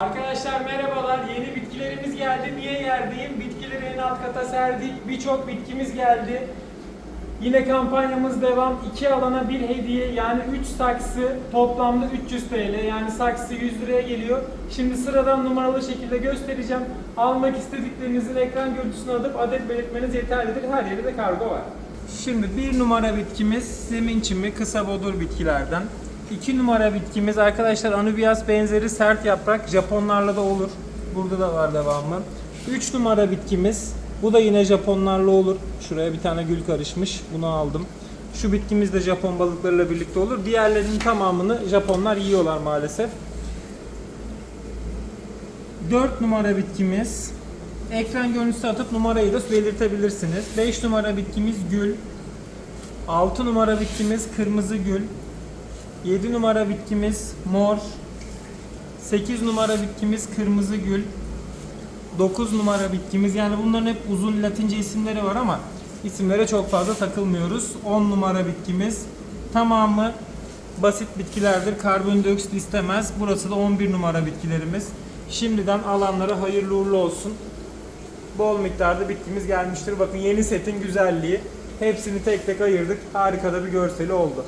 Arkadaşlar merhabalar. Yeni bitkilerimiz geldi. Niye yerdeyim? Bitkileri en alt kata serdik. Birçok bitkimiz geldi. Yine kampanyamız devam. İki alana bir hediye yani 3 saksı toplamda 300 TL yani saksı 100 liraya geliyor. Şimdi sıradan numaralı şekilde göstereceğim. Almak istediklerinizin ekran görüntüsünü alıp adet belirtmeniz yeterlidir. Her yerde de kargo var. Şimdi bir numara bitkimiz zemin çimi kısa bodur bitkilerden. İki numara bitkimiz arkadaşlar anubias benzeri sert yaprak Japonlarla da olur. Burada da var devamı. Üç numara bitkimiz bu da yine Japonlarla olur. Şuraya bir tane gül karışmış. Bunu aldım. Şu bitkimiz de Japon balıklarıyla birlikte olur. Diğerlerinin tamamını Japonlar yiyorlar maalesef. 4 numara bitkimiz. Ekran görüntüsü atıp numarayı da belirtebilirsiniz. 5 numara bitkimiz gül. 6 numara bitkimiz kırmızı gül. 7 numara bitkimiz mor. 8 numara bitkimiz kırmızı gül. 9 numara bitkimiz yani bunların hep uzun latince isimleri var ama isimlere çok fazla takılmıyoruz. 10 numara bitkimiz tamamı basit bitkilerdir. Karbondioksit istemez. Burası da 11 numara bitkilerimiz. Şimdiden alanlara hayırlı uğurlu olsun. Bol miktarda bitkimiz gelmiştir. Bakın yeni setin güzelliği. Hepsini tek tek ayırdık. Harika da bir görseli oldu.